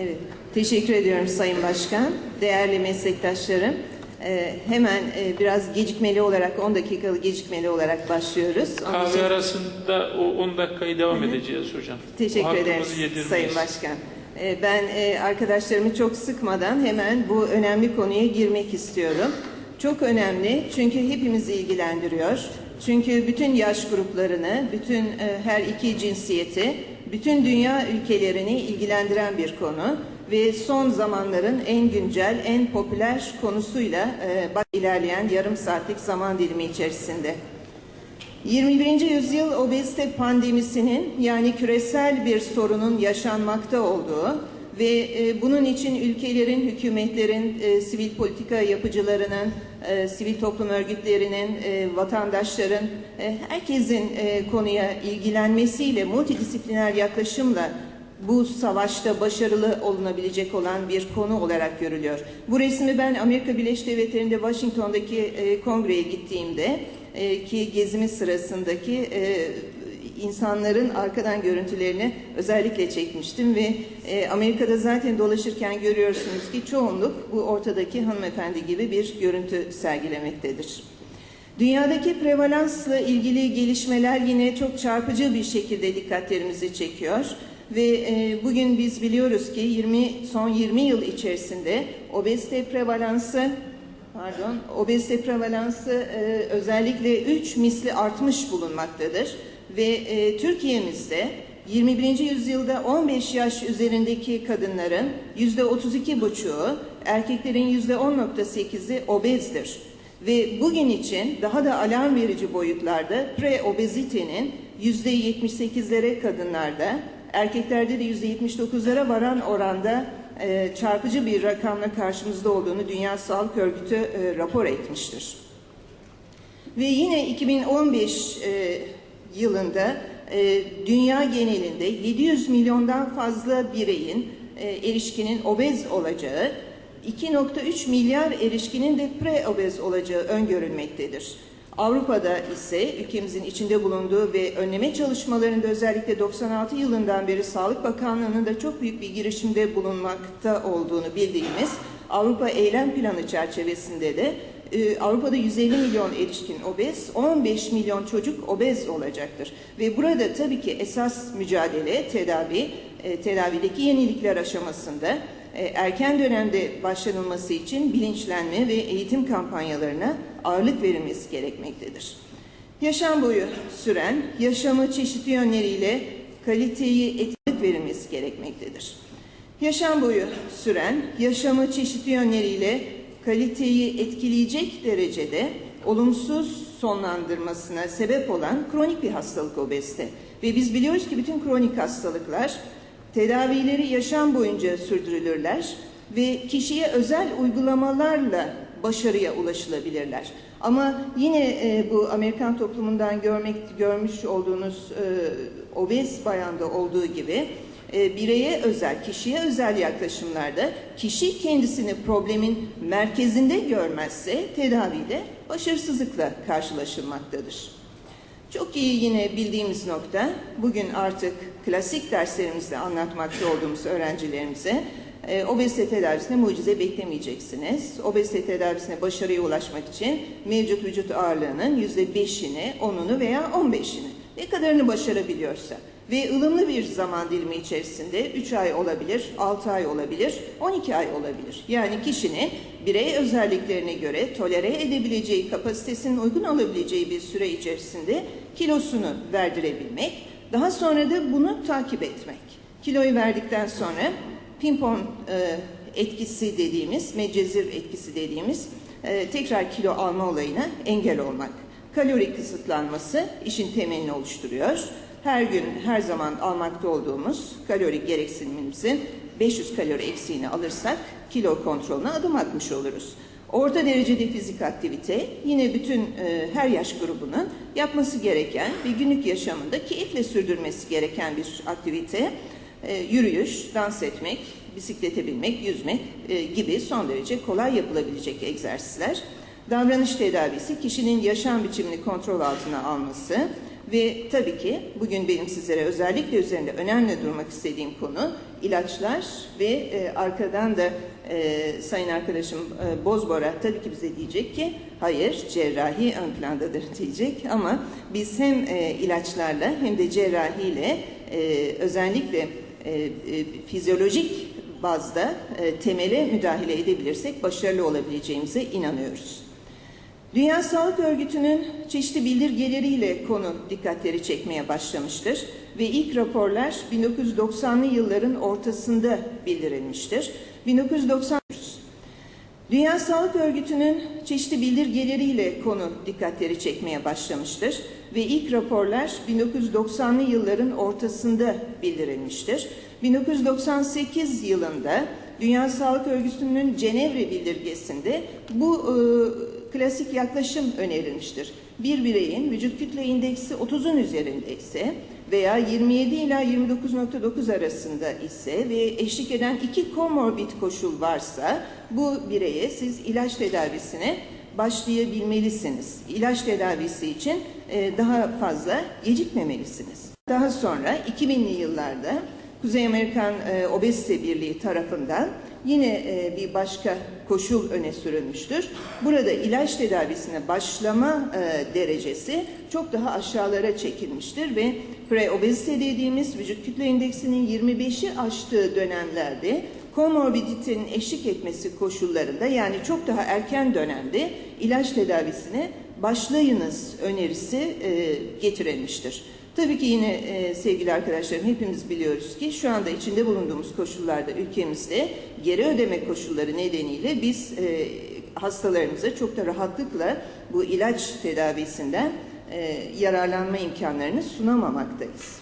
Evet, teşekkür ediyorum Sayın Başkan. Değerli meslektaşlarım, e, hemen e, biraz gecikmeli olarak, 10 dakikalık gecikmeli olarak başlıyoruz. Onun Kahve için arasında o 10 dakikayı devam edeceğiz hocam. Teşekkür ederiz. Sayın Başkan. E, ben e, arkadaşlarımı çok sıkmadan hemen bu önemli konuya girmek istiyorum. Çok önemli çünkü hepimizi ilgilendiriyor. Çünkü bütün yaş gruplarını, bütün e, her iki cinsiyeti, bütün dünya ülkelerini ilgilendiren bir konu ve son zamanların en güncel, en popüler konusuyla e, ilerleyen yarım saatlik zaman dilimi içerisinde. 21. yüzyıl obezite pandemisinin yani küresel bir sorunun yaşanmakta olduğu ve e, bunun için ülkelerin, hükümetlerin, e, sivil politika yapıcılarının, e, sivil toplum örgütlerinin, e, vatandaşların, e, herkesin e, konuya ilgilenmesiyle, multidisipliner yaklaşımla bu savaşta başarılı olunabilecek olan bir konu olarak görülüyor. Bu resmi ben Amerika Birleşik Devletleri'nde Washington'daki e, kongreye gittiğimde e, ki gezimiz sırasındaki e, insanların arkadan görüntülerini özellikle çekmiştim ve e, Amerika'da zaten dolaşırken görüyorsunuz ki çoğunluk bu ortadaki hanımefendi gibi bir görüntü sergilemektedir. Dünyadaki prevalansla ilgili gelişmeler yine çok çarpıcı bir şekilde dikkatlerimizi çekiyor ve e, bugün biz biliyoruz ki 20 son 20 yıl içerisinde obezite prevalansı pardon obezite prevalansı e, özellikle 3 misli artmış bulunmaktadır ve e, Türkiye'mizde 21. yüzyılda 15 yaş üzerindeki kadınların %32,5'u, erkeklerin %10,8'i obezdir. Ve bugün için daha da alarm verici boyutlarda preobezitenin %78'lere kadınlarda, erkeklerde de %79'lara varan oranda e, çarpıcı bir rakamla karşımızda olduğunu Dünya Sağlık Örgütü e, rapor etmiştir. Ve yine 2015 e, yılında e, dünya genelinde 700 milyondan fazla bireyin, e, erişkinin obez olacağı, 2.3 milyar erişkinin de preobez olacağı öngörülmektedir. Avrupa'da ise ülkemizin içinde bulunduğu ve önleme çalışmalarında özellikle 96 yılından beri Sağlık Bakanlığı'nın da çok büyük bir girişimde bulunmakta olduğunu bildiğimiz Avrupa Eylem Planı çerçevesinde de e, Avrupa'da 150 milyon erişkin obez, 15 milyon çocuk obez olacaktır. Ve burada tabii ki esas mücadele, tedavi, e, tedavideki yenilikler aşamasında e, erken dönemde başlanılması için bilinçlenme ve eğitim kampanyalarına ağırlık verilmesi gerekmektedir. Yaşam boyu süren, yaşamı çeşitli yönleriyle kaliteyi etkilik verilmesi gerekmektedir. Yaşam boyu süren, yaşamı çeşitli yönleriyle kaliteyi etkileyecek derecede olumsuz sonlandırmasına sebep olan kronik bir hastalık obezite. Ve biz biliyoruz ki bütün kronik hastalıklar tedavileri yaşam boyunca sürdürülürler ve kişiye özel uygulamalarla başarıya ulaşılabilirler. Ama yine e, bu Amerikan toplumundan görmek görmüş olduğunuz e, obez bayanda olduğu gibi e, bireye özel, kişiye özel yaklaşımlarda kişi kendisini problemin merkezinde görmezse tedavide başarısızlıkla karşılaşılmaktadır. Çok iyi yine bildiğimiz nokta bugün artık klasik derslerimizde anlatmakta olduğumuz öğrencilerimize e, obezite tedavisine mucize beklemeyeceksiniz. Obezite tedavisine başarıya ulaşmak için mevcut vücut ağırlığının yüzde beşini, onunu veya on beşini ne kadarını başarabiliyorsa ve ılımlı bir zaman dilimi içerisinde 3 ay olabilir, 6 ay olabilir, 12 ay olabilir. Yani kişinin birey özelliklerine göre tolere edebileceği, kapasitesinin uygun alabileceği bir süre içerisinde kilosunu verdirebilmek, daha sonra da bunu takip etmek. Kiloyu verdikten sonra pimpon e, etkisi dediğimiz, medcezir etkisi dediğimiz e, tekrar kilo alma olayına engel olmak. Kalori kısıtlanması işin temelini oluşturuyor her gün her zaman almakta olduğumuz kalori gereksinimimizin 500 kalori eksiğini alırsak kilo kontrolüne adım atmış oluruz. Orta derecede fizik aktivite yine bütün e, her yaş grubunun yapması gereken ve günlük yaşamında keyifle sürdürmesi gereken bir aktivite. E, yürüyüş, dans etmek, bisiklete binmek, yüzmek e, gibi son derece kolay yapılabilecek egzersizler. Davranış tedavisi kişinin yaşam biçimini kontrol altına alması, ve tabii ki bugün benim sizlere özellikle üzerinde önemli durmak istediğim konu ilaçlar ve e, arkadan da e, sayın arkadaşım e, Bozbora tabii ki bize diyecek ki hayır cerrahi ön plandadır diyecek ama biz hem e, ilaçlarla hem de cerrahiyle e, özellikle e, e, fizyolojik bazda e, temele müdahale edebilirsek başarılı olabileceğimize inanıyoruz. Dünya Sağlık Örgütü'nün çeşitli bildirgeleriyle konu dikkatleri çekmeye başlamıştır ve ilk raporlar 1990'lı yılların ortasında bildirilmiştir. 1990 Dünya Sağlık Örgütü'nün çeşitli bildirgeleriyle konu dikkatleri çekmeye başlamıştır ve ilk raporlar 1990'lı yılların ortasında bildirilmiştir. 1998 yılında Dünya Sağlık Örgütü'nün Cenevre bildirgesinde bu e, klasik yaklaşım önerilmiştir. Bir bireyin vücut kütle indeksi 30'un üzerinde ise veya 27 ila 29.9 arasında ise ve eşlik eden iki komorbid koşul varsa bu bireye siz ilaç tedavisine başlayabilmelisiniz. İlaç tedavisi için e, daha fazla gecikmemelisiniz. Daha sonra 2000'li yıllarda Kuzey Amerikan e, Obezite Birliği tarafından yine e, bir başka koşul öne sürülmüştür. Burada ilaç tedavisine başlama e, derecesi çok daha aşağılara çekilmiştir ve preobezite dediğimiz vücut kütle indeksinin 25'i aştığı dönemlerde komorbiditenin eşlik etmesi koşullarında yani çok daha erken dönemde ilaç tedavisine başlayınız önerisi e, getirilmiştir. Tabii ki yine e, sevgili arkadaşlarım hepimiz biliyoruz ki şu anda içinde bulunduğumuz koşullarda ülkemizde geri ödeme koşulları nedeniyle biz e, hastalarımıza çok da rahatlıkla bu ilaç tedavisinden e, yararlanma imkanlarını sunamamaktayız.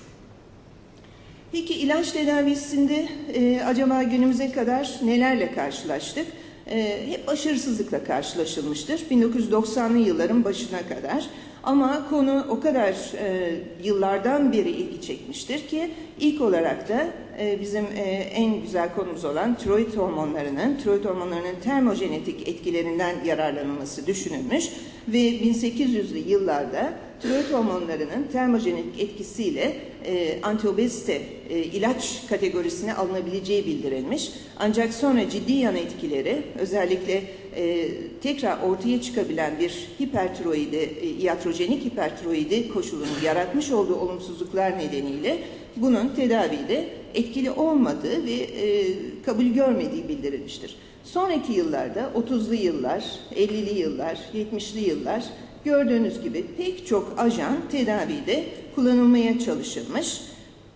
Peki ilaç tedavisinde e, acaba günümüze kadar nelerle karşılaştık? E, hep başarısızlıkla karşılaşılmıştır 1990'lı yılların başına kadar. Ama konu o kadar e, yıllardan beri ilgi çekmiştir ki ilk olarak da e, bizim e, en güzel konumuz olan tiroid hormonlarının, tiroid hormonlarının termojenetik etkilerinden yararlanılması düşünülmüş ve 1800'lü yıllarda tiroid hormonlarının termojenetik etkisiyle e, antiobezite e, ilaç kategorisine alınabileceği bildirilmiş. Ancak sonra ciddi yan etkileri özellikle e, tekrar ortaya çıkabilen bir hipertiroidi, e, iatrojenik hipertiroidi koşulunu yaratmış olduğu olumsuzluklar nedeniyle bunun tedavide etkili olmadığı ve e, kabul görmediği bildirilmiştir. Sonraki yıllarda 30'lu yıllar, 50'li yıllar, 70'li yıllar gördüğünüz gibi pek çok ajan tedavide kullanılmaya çalışılmış.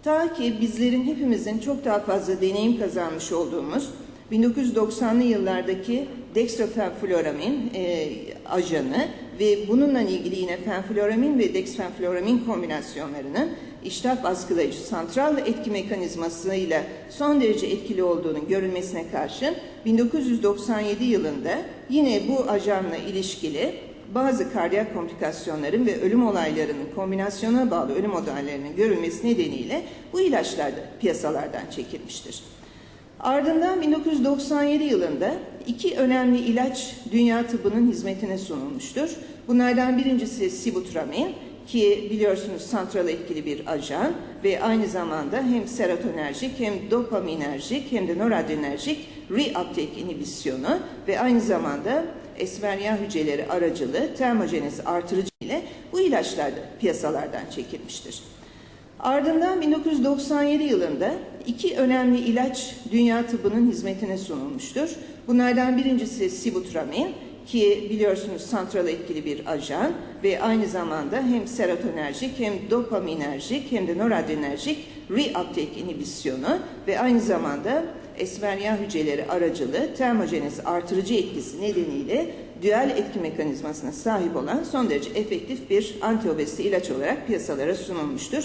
Ta ki bizlerin hepimizin çok daha fazla deneyim kazanmış olduğumuz 1990'lı yıllardaki dextrofenfluramine e, ajanı ve bununla ilgili yine fenfluramin ve dexfenfluramin kombinasyonlarının iştah baskılayıcı santral etki mekanizmasıyla son derece etkili olduğunu görülmesine karşın 1997 yılında yine bu ajanla ilişkili bazı kardiyak komplikasyonların ve ölüm olaylarının kombinasyona bağlı ölüm olaylarının görülmesi nedeniyle bu ilaçlar da piyasalardan çekilmiştir. Ardından 1997 yılında iki önemli ilaç dünya tıbbının hizmetine sunulmuştur. Bunlardan birincisi sibutramine ki biliyorsunuz santral etkili bir ajan ve aynı zamanda hem serotonerjik hem dopaminerjik hem de noradrenerjik reuptake inhibisyonu ve aynı zamanda esmer yağ hücreleri aracılığı termojenezi artırıcı ile bu ilaçlar da piyasalardan çekilmiştir. Ardından 1997 yılında iki önemli ilaç dünya tıbbının hizmetine sunulmuştur. Bunlardan birincisi sibutramine ki biliyorsunuz santral etkili bir ajan ve aynı zamanda hem serotonerjik hem dopaminerjik hem de noradrenerjik reuptake inhibisyonu ve aynı zamanda esmer yağ hücreleri aracılığı termojenezi artırıcı etkisi nedeniyle düel etki mekanizmasına sahip olan son derece efektif bir antiobezite ilaç olarak piyasalara sunulmuştur.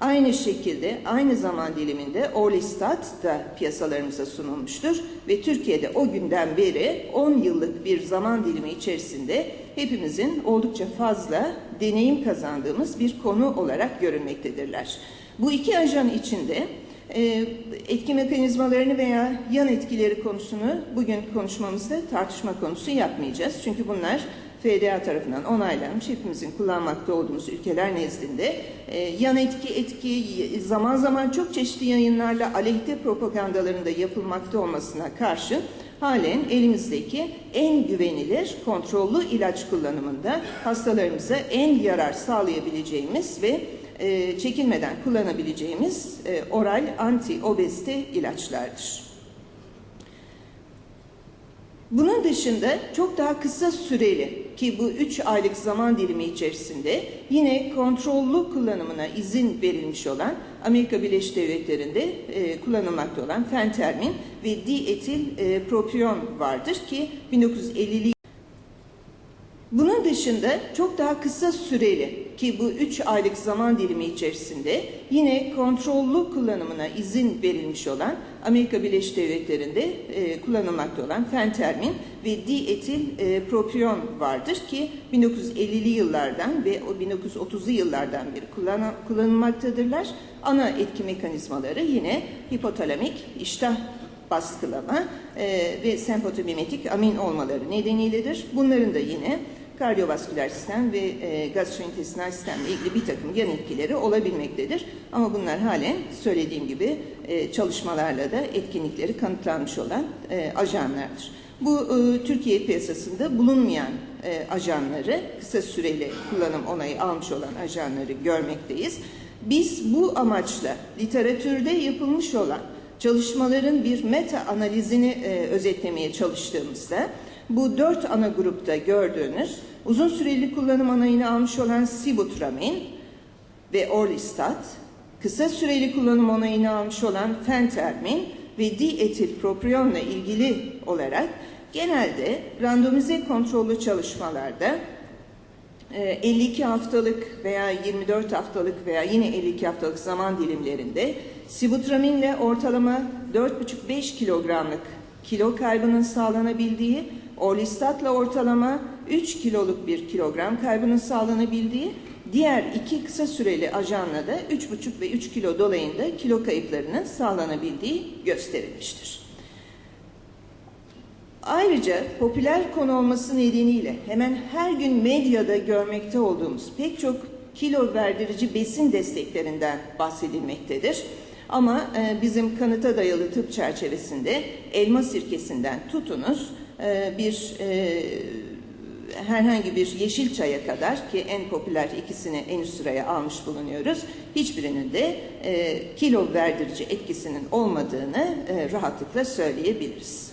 Aynı şekilde aynı zaman diliminde Orlistat da piyasalarımıza sunulmuştur ve Türkiye'de o günden beri 10 yıllık bir zaman dilimi içerisinde hepimizin oldukça fazla deneyim kazandığımız bir konu olarak görülmektedirler. Bu iki ajan içinde e, etki mekanizmalarını veya yan etkileri konusunu bugün konuşmamızda tartışma konusu yapmayacağız. Çünkü bunlar FDA tarafından onaylanmış, hepimizin kullanmakta olduğumuz ülkeler nezdinde e, yan etki, etki zaman zaman çok çeşitli yayınlarla aleyhte propagandalarında yapılmakta olmasına karşın halen elimizdeki en güvenilir, kontrollü ilaç kullanımında hastalarımıza en yarar sağlayabileceğimiz ve e, çekinmeden kullanabileceğimiz e, oral anti-obezite ilaçlardır. Bunun dışında çok daha kısa süreli ki bu 3 aylık zaman dilimi içerisinde yine kontrollü kullanımına izin verilmiş olan Amerika Birleşik Devletleri'nde e, kullanılmakta olan fentermin ve dietil e, propion vardır ki 1950'li bunun dışında çok daha kısa süreli ki bu 3 aylık zaman dilimi içerisinde yine kontrollü kullanımına izin verilmiş olan Amerika Birleşik Devletleri'nde e, kullanılmakta olan fentermin ve dietil e, propion vardır ki 1950'li yıllardan ve o 1930'lu yıllardan beri kullan- kullanılmaktadırlar. Ana etki mekanizmaları yine hipotalamik iştah baskılama e, ve sempatomimetik amin olmaları nedeniyledir. Bunların da yine kardiyovasküler sistem ve e, gastrointestinal sistemle ilgili bir takım yan etkileri olabilmektedir. Ama bunlar halen söylediğim gibi e, çalışmalarla da etkinlikleri kanıtlanmış olan e, ajanlardır. Bu e, Türkiye piyasasında bulunmayan e, ajanları, kısa süreli kullanım onayı almış olan ajanları görmekteyiz. Biz bu amaçla literatürde yapılmış olan çalışmaların bir meta analizini e, özetlemeye çalıştığımızda bu dört ana grupta gördüğünüz uzun süreli kullanım onayını almış olan sibutramin ve orlistat, kısa süreli kullanım onayını almış olan fentermin ve dietilpropionla ilgili olarak genelde randomize kontrollü çalışmalarda e, 52 haftalık veya 24 haftalık veya yine 52 haftalık zaman dilimlerinde sibutraminle ortalama 4,5-5 kilogramlık kilo kaybının sağlanabildiği, orlistatla ortalama 3 kiloluk bir kilogram kaybının sağlanabildiği, diğer iki kısa süreli ajanla da 3,5 ve 3 kilo dolayında kilo kayıplarının sağlanabildiği gösterilmiştir. Ayrıca popüler konu olması nedeniyle hemen her gün medyada görmekte olduğumuz pek çok kilo verdirici besin desteklerinden bahsedilmektedir. Ama e, bizim kanıta dayalı tıp çerçevesinde elma sirkesinden tutunuz e, bir e, herhangi bir yeşil çaya kadar ki en popüler ikisini en üst sıraya almış bulunuyoruz. Hiçbirinin de e, kilo verdirici etkisinin olmadığını rahatlıkla söyleyebiliriz.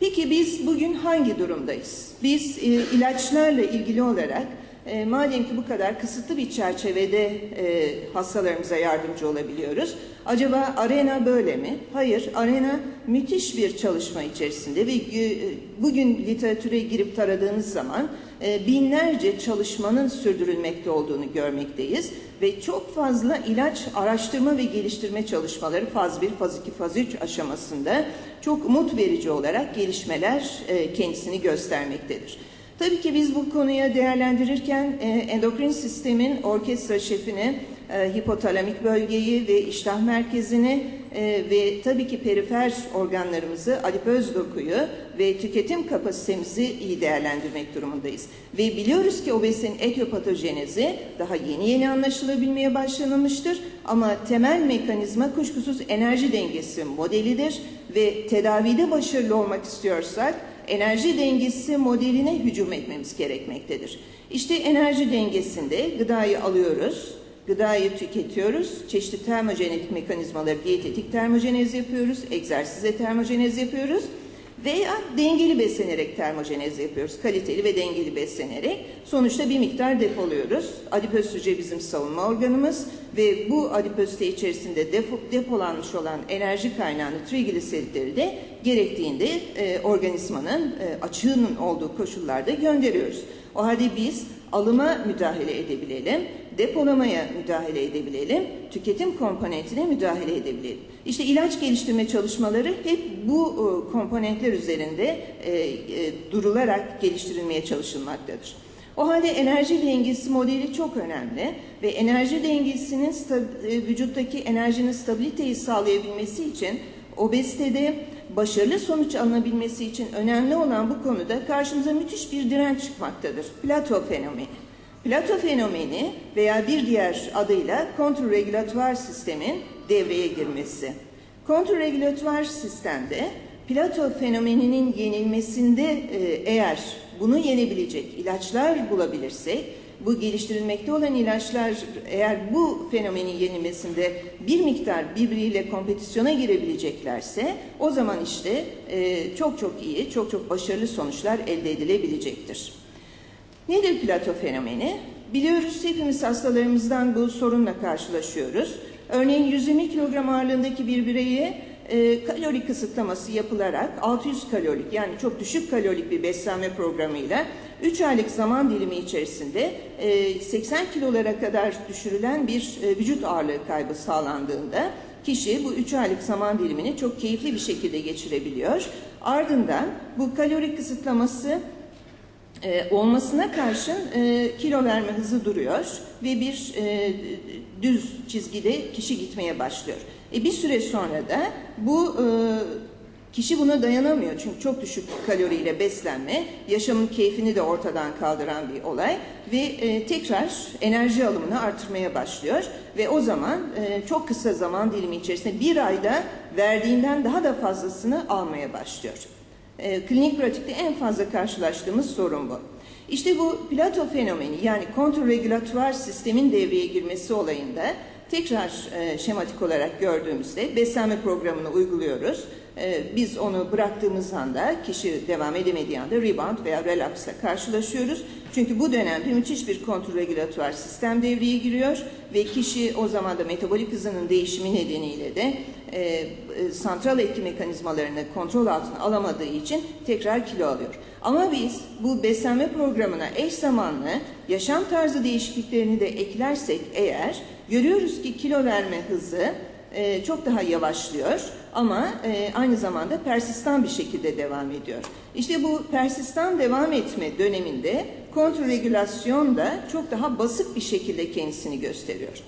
Peki biz bugün hangi durumdayız? Biz ilaçlarla ilgili olarak e, madem ki bu kadar kısıtlı bir çerçevede e, hastalarımıza yardımcı olabiliyoruz. Acaba arena böyle mi? Hayır, arena müthiş bir çalışma içerisinde ve e, bugün literatüre girip taradığınız zaman e, binlerce çalışmanın sürdürülmekte olduğunu görmekteyiz ve çok fazla ilaç araştırma ve geliştirme çalışmaları faz 1, faz 2, faz 3 aşamasında çok umut verici olarak gelişmeler e, kendisini göstermektedir. Tabii ki biz bu konuya değerlendirirken e, endokrin sistemin orkestra şefini, e, hipotalamik bölgeyi ve iştah merkezini e, ve tabii ki perifer organlarımızı, adipöz dokuyu ve tüketim kapasitemizi iyi değerlendirmek durumundayız. Ve biliyoruz ki obezitenin etiyopatojenezi daha yeni yeni anlaşılabilmeye başlanılmıştır. Ama temel mekanizma kuşkusuz enerji dengesi modelidir ve tedavide başarılı olmak istiyorsak enerji dengesi modeline hücum etmemiz gerekmektedir. İşte enerji dengesinde gıdayı alıyoruz, gıdayı tüketiyoruz, çeşitli termojenetik mekanizmaları diyetetik termojenez yapıyoruz, egzersizle termojenez yapıyoruz veya dengeli beslenerek termojenez yapıyoruz. Kaliteli ve dengeli beslenerek sonuçta bir miktar depoluyoruz. Adipöz hücre bizim savunma organımız ve bu adipözite içerisinde depo, depolanmış olan enerji kaynağını trigliseritleri de gerektiğinde e, organizmanın e, açığının olduğu koşullarda gönderiyoruz. O halde biz alıma müdahale edebilelim, depolamaya müdahale edebilelim, tüketim komponentine müdahale edebilelim. İşte ilaç geliştirme çalışmaları hep bu e, komponentler üzerinde e, e, durularak geliştirilmeye çalışılmaktadır. O halde enerji dengesi modeli çok önemli ve enerji dengesinin vücuttaki enerjinin stabiliteyi sağlayabilmesi için Obezitede başarılı sonuç alınabilmesi için önemli olan bu konuda karşımıza müthiş bir direnç çıkmaktadır. Plato fenomeni. Plato fenomeni veya bir diğer adıyla kontrregülatör sistemin devreye girmesi. Kontrregülatör sistemde Plato fenomeninin yenilmesinde e, eğer bunu yenebilecek ilaçlar bulabilirsek, bu geliştirilmekte olan ilaçlar eğer bu fenomenin yenilmesinde bir miktar birbiriyle kompetisyona girebileceklerse o zaman işte e, çok çok iyi, çok çok başarılı sonuçlar elde edilebilecektir. Nedir Plato fenomeni? Biliyoruz hepimiz hastalarımızdan bu sorunla karşılaşıyoruz. Örneğin 120 kilogram ağırlığındaki bir bireye e, kalori kısıtlaması yapılarak 600 kalorik yani çok düşük kalorik bir beslenme programıyla 3 aylık zaman dilimi içerisinde e, 80 kilolara kadar düşürülen bir e, vücut ağırlığı kaybı sağlandığında kişi bu 3 aylık zaman dilimini çok keyifli bir şekilde geçirebiliyor. Ardından bu kalori kısıtlaması e, olmasına karşın e, kilo verme hızı duruyor ve bir e, düz çizgide kişi gitmeye başlıyor. E, bir süre sonra da bu e, kişi buna dayanamıyor çünkü çok düşük kaloriyle beslenme yaşamın keyfini de ortadan kaldıran bir olay ve e, tekrar enerji alımını artırmaya başlıyor ve o zaman e, çok kısa zaman dilimi içerisinde bir ayda verdiğinden daha da fazlasını almaya başlıyor. E, klinik pratikte en fazla karşılaştığımız sorun bu. İşte bu Plato fenomeni yani kontrregülatör sistemin devreye girmesi olayında tekrar e, şematik olarak gördüğümüzde beslenme programını uyguluyoruz. E, biz onu bıraktığımız anda kişi devam edemediği anda rebound veya relapsla karşılaşıyoruz. Çünkü bu dönemde müthiş bir kontrregülatör sistem devreye giriyor ve kişi o zaman da metabolik hızının değişimi nedeniyle de e, e, santral etki mekanizmalarını kontrol altına alamadığı için tekrar kilo alıyor. Ama biz bu beslenme programına eş zamanlı yaşam tarzı değişikliklerini de eklersek eğer görüyoruz ki kilo verme hızı e, çok daha yavaşlıyor ama e, aynı zamanda persistan bir şekilde devam ediyor. İşte bu persistan devam etme döneminde kontrregülasyon da çok daha basık bir şekilde kendisini gösteriyor.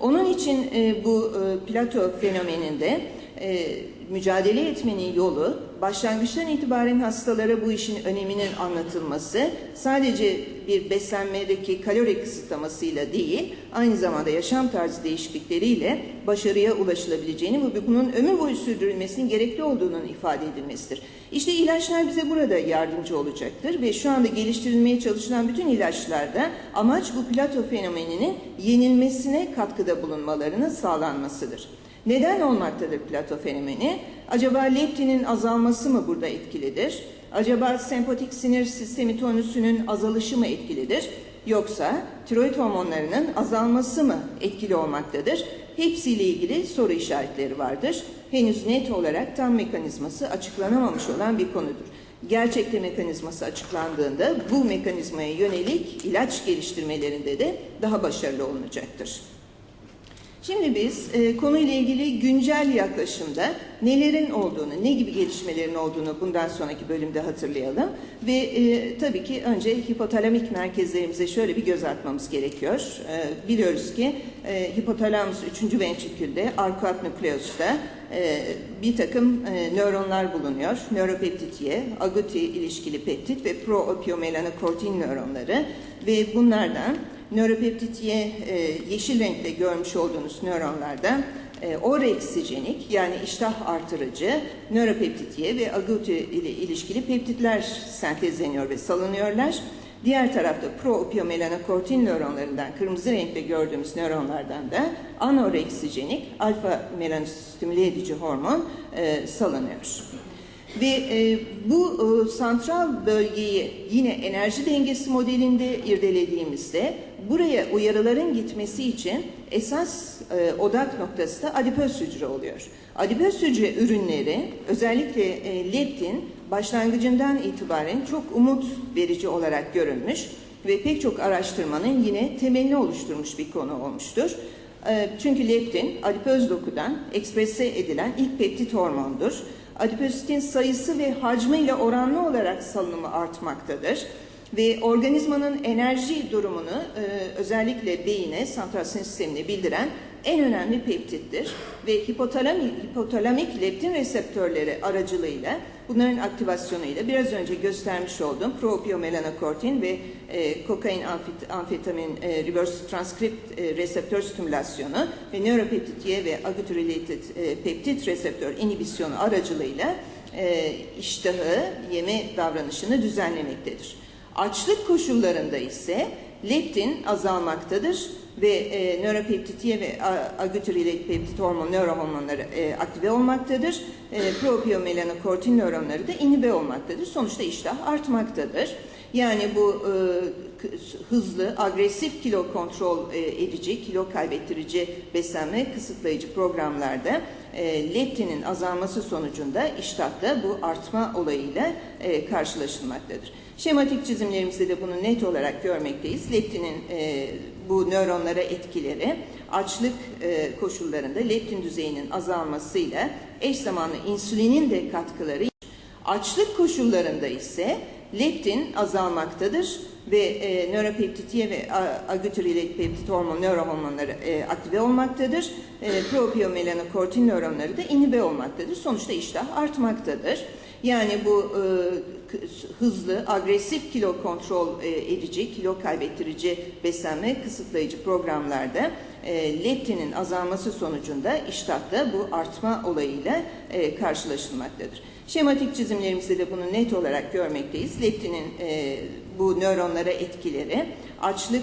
Onun için e, bu e, plato fenomeninde e, mücadele etmenin yolu başlangıçtan itibaren hastalara bu işin öneminin anlatılması sadece bir beslenmedeki kalori kısıtlamasıyla değil aynı zamanda yaşam tarzı değişiklikleriyle başarıya ulaşılabileceğini ve bunun ömür boyu sürdürülmesinin gerekli olduğunun ifade edilmesidir. İşte ilaçlar bize burada yardımcı olacaktır ve şu anda geliştirilmeye çalışılan bütün ilaçlarda amaç bu plato fenomeninin yenilmesine katkıda bulunmalarının sağlanmasıdır. Neden olmaktadır plato fenomeni? Acaba leptinin azalması mı burada etkilidir? Acaba sempatik sinir sistemi tonüsünün azalışı mı etkilidir? Yoksa tiroid hormonlarının azalması mı etkili olmaktadır? Hepsiyle ilgili soru işaretleri vardır. Henüz net olarak tam mekanizması açıklanamamış olan bir konudur. Gerçekte mekanizması açıklandığında bu mekanizmaya yönelik ilaç geliştirmelerinde de daha başarılı olunacaktır. Şimdi biz e, konuyla ilgili güncel yaklaşımda nelerin olduğunu, ne gibi gelişmelerin olduğunu bundan sonraki bölümde hatırlayalım. Ve e, tabii ki önce hipotalamik merkezlerimize şöyle bir göz atmamız gerekiyor. E, biliyoruz ki e, hipotalamus 3. ventrikülde, arkuat nukleosta e, bir takım e, nöronlar bulunuyor. Nöropeptit Y, aguti ilişkili peptit ve pro-opiomelanokortin nöronları ve bunlardan nöropeptit e, yeşil renkte görmüş olduğunuz nöronlarda e, oreksijenik yani iştah artırıcı nöropeptit ve aguti ile ilişkili peptitler sentezleniyor ve salınıyorlar. Diğer tarafta pro-opiomelanokortin nöronlarından kırmızı renkte gördüğümüz nöronlardan da anoreksijenik alfa melanostimüle edici hormon e, salınıyor. Ve e, bu e, santral bölgeyi yine enerji dengesi modelinde irdelediğimizde buraya uyarıların gitmesi için esas e, odak noktası da adipöz hücre oluyor. Adipöz hücre ürünleri özellikle e, leptin başlangıcından itibaren çok umut verici olarak görülmüş ve pek çok araştırmanın yine temelini oluşturmuş bir konu olmuştur. E, çünkü leptin adipöz dokudan eksprese edilen ilk peptit hormondur adipösitin sayısı ve hacmiyle oranlı olarak salınımı artmaktadır. Ve organizmanın enerji durumunu e, özellikle beyine, santral sinir sistemine bildiren en önemli peptittir ve hipotalamik, hipotalamik leptin reseptörleri aracılığıyla bunların aktivasyonuyla biraz önce göstermiş olduğum propiomelanokortin ve e, kokain amfet- amfetamin e, reverse transkript e, reseptör stimülasyonu ve nöropeptit Y ve agouti-related e, peptit reseptör inhibisyonu aracılığıyla e, iştahı, yeme davranışını düzenlemektedir. Açlık koşullarında ise leptin azalmaktadır ve e, nöropeptit Y ve a- agouti-related peptit hormon, nörohormonları e, aktive olmaktadır. E, propiomelanokortin nöronları da inhibe olmaktadır. Sonuçta iştah artmaktadır. Yani bu e, hızlı, agresif kilo kontrol e, edici, kilo kaybettirici beslenme kısıtlayıcı programlarda e, leptinin azalması sonucunda iştahta bu artma olayıyla e, karşılaşılmaktadır. Şematik çizimlerimizde de bunu net olarak görmekteyiz. Leptinin e, bu nöronlara etkileri açlık e, koşullarında leptin düzeyinin azalmasıyla eş zamanlı insülinin de katkıları Açlık koşullarında ise leptin azalmaktadır ve e, nöropeptit Y ve a- agouti-related peptit hormon, nörohormonları e, aktive olmaktadır. E, propiomelanokortin nöronları da inhibe olmaktadır. Sonuçta iştah artmaktadır. Yani bu e, hızlı, agresif kilo kontrol e, edici, kilo kaybettirici beslenme kısıtlayıcı programlarda e, leptinin azalması sonucunda iştahta bu artma olayıyla e, karşılaşılmaktadır. Şematik çizimlerimizde de bunu net olarak görmekteyiz. Leptinin e, bu nöronlara etkileri açlık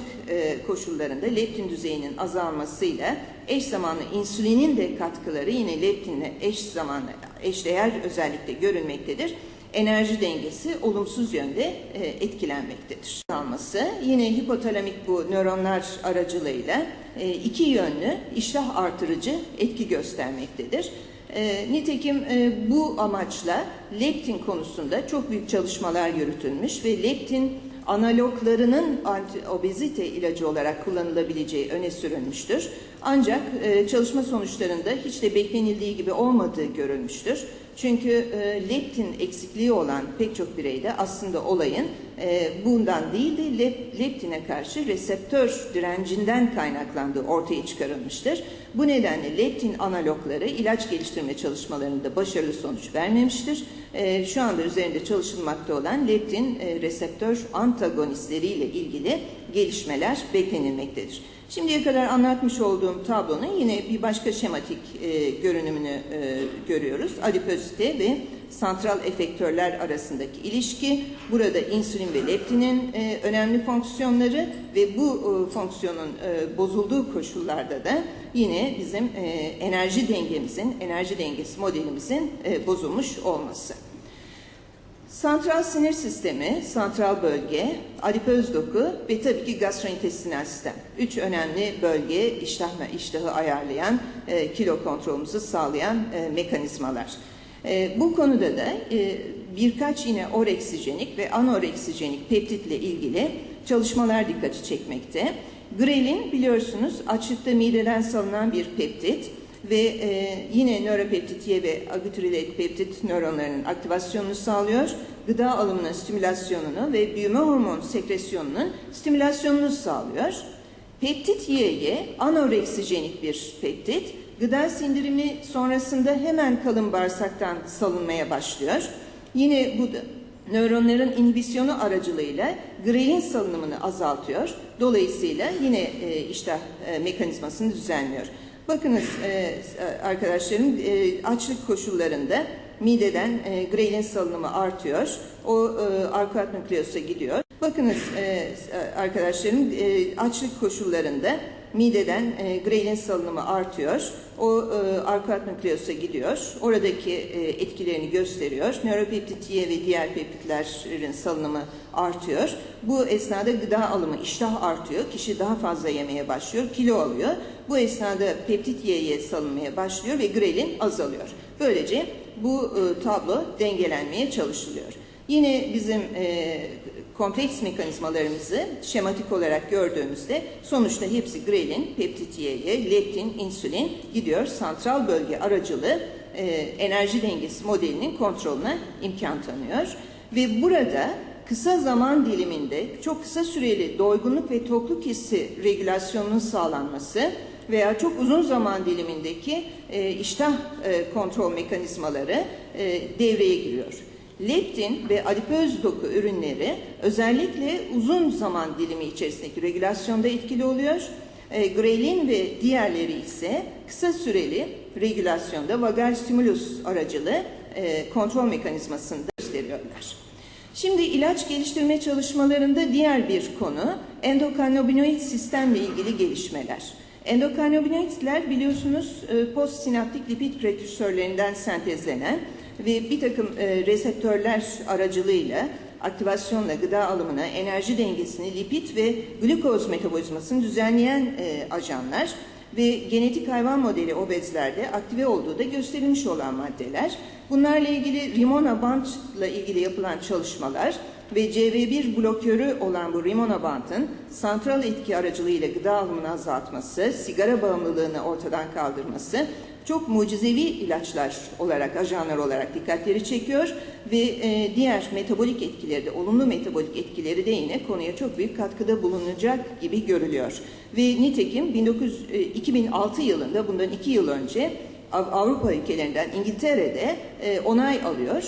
koşullarında leptin düzeyinin azalmasıyla eş zamanlı insülinin de katkıları yine leptinle eş zamanlı eşdeğer özellikle görülmektedir. Enerji dengesi olumsuz yönde e, etkilenmektedir. Alması yine hipotalamik bu nöronlar aracılığıyla e, iki yönlü iştah artırıcı etki göstermektedir. E, nitekim e, bu amaçla leptin konusunda çok büyük çalışmalar yürütülmüş ve leptin analoglarının anti obezite ilacı olarak kullanılabileceği öne sürülmüştür. Ancak e, çalışma sonuçlarında hiç de beklenildiği gibi olmadığı görülmüştür. Çünkü e, leptin eksikliği olan pek çok bireyde aslında olayın e, bundan değil de lep, leptine karşı reseptör direncinden kaynaklandığı ortaya çıkarılmıştır. Bu nedenle leptin analogları ilaç geliştirme çalışmalarında başarılı sonuç vermemiştir. E, şu anda üzerinde çalışılmakta olan leptin e, reseptör antagonistleriyle ilgili gelişmeler beklenilmektedir. Şimdiye kadar anlatmış olduğum tablonun yine bir başka şematik e, görünümünü e, görüyoruz. Adipozite ve santral efektörler arasındaki ilişki. Burada insülin ve leptinin e, önemli fonksiyonları ve bu e, fonksiyonun e, bozulduğu koşullarda da yine bizim e, enerji dengemizin, enerji dengesi modelimizin e, bozulmuş olması. Santral sinir sistemi, santral bölge, adipöz doku ve tabii ki gastrointestinal sistem. Üç önemli bölge iştah, iştahı ayarlayan, e, kilo kontrolümüzü sağlayan e, mekanizmalar. E, bu konuda da e, birkaç yine oreksijenik ve anoreksijenik peptitle ilgili çalışmalar dikkati çekmekte. Grelin biliyorsunuz açlıkta mideden salınan bir peptit ve e, yine nöropeptit Y ve agouti-related peptit nöronlarının aktivasyonunu sağlıyor. Gıda alımının stimülasyonunu ve büyüme hormon sekresyonunun stimülasyonunu sağlıyor. Peptit Y'ye anoreksijenik bir peptit. Gıda sindirimi sonrasında hemen kalın bağırsaktan salınmaya başlıyor. Yine bu da nöronların inhibisyonu aracılığıyla grelin salınımını azaltıyor. Dolayısıyla yine e, iştah e, mekanizmasını düzenliyor. Bakınız e, arkadaşlarım e, açlık koşullarında mideden e, grelin salınımı artıyor. O e, arkuat nükleosa gidiyor. Bakınız e, arkadaşlarım e, açlık koşullarında mideden e, grelin salınımı artıyor. O e, arkuat nükleosa gidiyor. Oradaki e, etkilerini gösteriyor. Nöropeptit Y ve diğer peptitlerin salınımı artıyor. Bu esnada gıda alımı, iştah artıyor. Kişi daha fazla yemeye başlıyor, kilo alıyor. Bu esnada peptit Y'ye salınmaya başlıyor ve grelin azalıyor. Böylece bu e, tablo dengelenmeye çalışılıyor. Yine bizim e, kompleks mekanizmalarımızı şematik olarak gördüğümüzde sonuçta hepsi grelin, peptit Y'ye, leptin, insülin gidiyor. Santral bölge aracılığı e, enerji dengesi modelinin kontrolüne imkan tanıyor. Ve burada kısa zaman diliminde çok kısa süreli doygunluk ve tokluk hissi regülasyonunun sağlanması veya çok uzun zaman dilimindeki e, iştah e, kontrol mekanizmaları e, devreye giriyor. Leptin ve adipöz doku ürünleri özellikle uzun zaman dilimi içerisindeki regülasyonda etkili oluyor. E, grelin ve diğerleri ise kısa süreli regülasyonda vagal stimulus aracılığı e, kontrol mekanizmasında gösteriyorlar. Şimdi ilaç geliştirme çalışmalarında diğer bir konu endokannabinoid sistemle ilgili gelişmeler. Endokannabinoidler biliyorsunuz e, postsinaptik lipid prekürsörlerinden sentezlenen ve bir takım e, reseptörler aracılığıyla aktivasyonla gıda alımına, enerji dengesini, lipid ve glukoz metabolizmasını düzenleyen e, ajanlar ve genetik hayvan modeli obezlerde aktive olduğu da gösterilmiş olan maddeler. Bunlarla ilgili rimonabantla ilgili yapılan çalışmalar ve CV1 blokörü olan bu rimonabantın santral etki aracılığıyla gıda alımını azaltması, sigara bağımlılığını ortadan kaldırması çok mucizevi ilaçlar olarak, ajanlar olarak dikkatleri çekiyor ve e, diğer metabolik etkileri de, olumlu metabolik etkileri de yine konuya çok büyük katkıda bulunacak gibi görülüyor. Ve nitekim 19, e, 2006 yılında, bundan iki yıl önce Av- Avrupa ülkelerinden İngiltere'de e, onay alıyor.